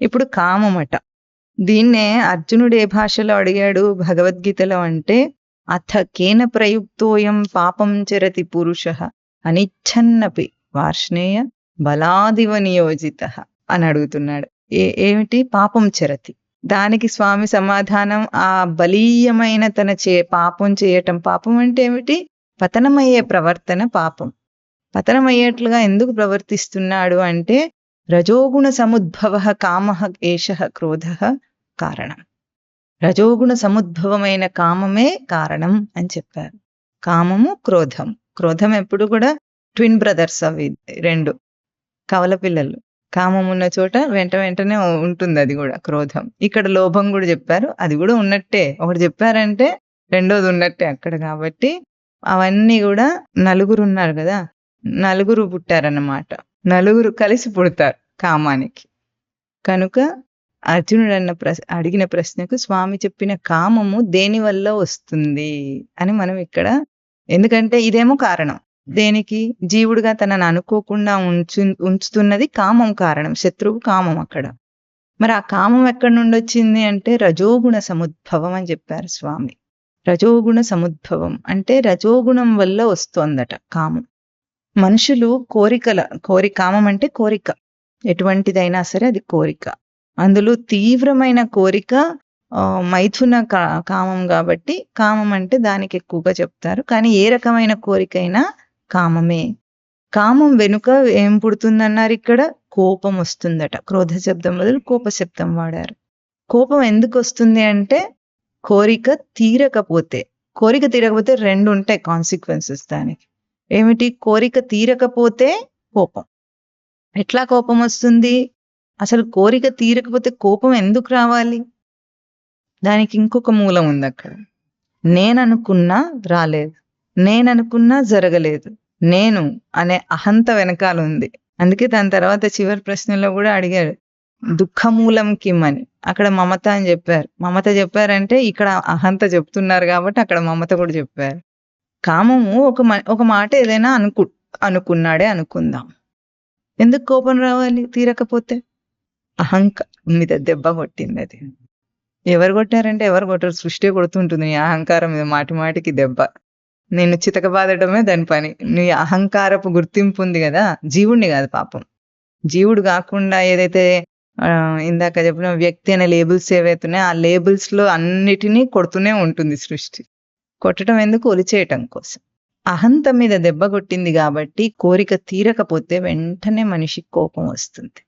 ఇప్పుడు కామమట. దీన్నే అర్జునుడు ఏ భాషలో అడిగాడు భగవద్గీతలో అంటే అథ కేన ప్రయుక్తోయం పాపం చరతి పురుష అనిచ్ఛన్నపి వార్ష్ణేయ బలాదివ నియోజిత అని అడుగుతున్నాడు. ఏ ఏమిటి? పాపం చరతి. దానికి స్వామి సమాధానం ఆ బలీయమైన తన చే పాపం చేయటం పాపం అంటే ఏమిటి? పతనమయ్యే ప్రవర్తన పాపం. పతనమయ్యేట్లుగా ఎందుకు ప్రవర్తిస్తున్నాడు అంటే రజోగుణ సముద్భవ కామ ఏష క్రోధ కారణం. రజోగుణ సముద్భవమైన కామమే కారణం అని చెప్పారు. కామము క్రోధం. క్రోధం ఎప్పుడు కూడా ట్విన్ బ్రదర్స్ అవి రెండు కవల పిల్లలు. కామం ఉన్న చోట వెంట వెంటనే ఉంటుంది అది కూడా క్రోధం. ఇక్కడ లోభం కూడా చెప్పారు. అది కూడా ఉన్నట్టే. ఒకటి చెప్పారంటే రెండోది ఉన్నట్టే అక్కడ కాబట్టి అవన్నీ కూడా నలుగురు ఉన్నారు కదా. నలుగురు పుట్టారన్నమాట. నలుగురు కలిసి పుడతారు కామానికి. కనుక అర్జునుడు అన్న ప్రశ్న అడిగిన ప్రశ్నకు స్వామి చెప్పిన కామము దేని వల్ల వస్తుంది అని మనం ఇక్కడ ఎందుకంటే ఇదేమో కారణం. దేనికి? జీవుడుగా తనను అనుకోకుండా ఉంచు ఉంచుతున్నది కామం కారణం శత్రువు కామం అక్కడ. మరి ఆ కామం ఎక్కడి నుండి వచ్చింది అంటే రజోగుణ సముద్భవం అని చెప్పారు స్వామి. రజోగుణ సముద్భవం అంటే రజోగుణం వల్ల వస్తోందట కామం. మనుషులు కోరికల కోరి కామం అంటే కోరిక. ఎటువంటిదైనా సరే అది కోరిక. అందులో తీవ్రమైన కోరిక మైథున కామం కాబట్టి కామం అంటే దానికి ఎక్కువగా చెప్తారు. కానీ ఏ రకమైన కోరికైనా కామమే. కామం వెనుక ఏం పుడుతుందన్నారు ఇక్కడ? కోపం వస్తుందట. క్రోధ శబ్దం బదులు కోప శబ్దం వాడారు. కోపం ఎందుకు వస్తుంది అంటే కోరిక తీరకపోతే. కోరిక తీరకపోతే రెండు ఉంటాయి కాన్సిక్వెన్సెస్ దానికి. ఏమిటి? కోరిక తీరకపోతే కోపం. ఎట్లా కోపం వస్తుంది? అసలు కోరిక తీరకపోతే కోపం ఎందుకు రావాలి? దానికి ఇంకొక మూలం ఉంది అక్కడ. నేననుకున్నా రాలేదు. నేననుకున్నా జరగలేదు. నేను అనే అహంత వెనకాల ఉంది. అందుకే దాని తర్వాత చివరి ప్రశ్నలో కూడా అడిగాడు. దుఃఖమూలం కిమ్ అని అక్కడ మమత అని చెప్పారు. మమత చెప్పారంటే ఇక్కడ అహంత చెప్తున్నారు కాబట్టి అక్కడ మమత కూడా చెప్పారు. కామము ఒక ఒక మాట ఏదైనా అనుకు అనుకున్నాడే అనుకుందాం. ఎందుకు కోపం రావాలి తీరకపోతే? అహంక మీద దెబ్బ కొట్టింది అది ఎవరు కొట్టారంటే ఎవరు కొట్టారు. సృష్టి కొడుతుంటుంది. నీ అహంకారం మీద మాటి మాటికి దెబ్బ. నేను చితకబాదడమే దాని పని. నీ అహంకారపు గుర్తింపు ఉంది కదా. జీవుణ్ణి కాదు పాపం. జీవుడు కాకుండా ఏదైతే ఇందాక చెప్పిన వ్యక్తి అనే లేబుల్స్ ఏవైతున్నాయో ఆ లేబుల్స్లో అన్నిటినీ కొడుతూనే ఉంటుంది సృష్టి. కొట్టడం ఎందుకు? ఒలిచేయటం కోసం. అహంత మీద దెబ్బ కొట్టింది కాబట్టి కోరిక తీరకపోతే వెంటనే మనిషికి కోపం వస్తుంది.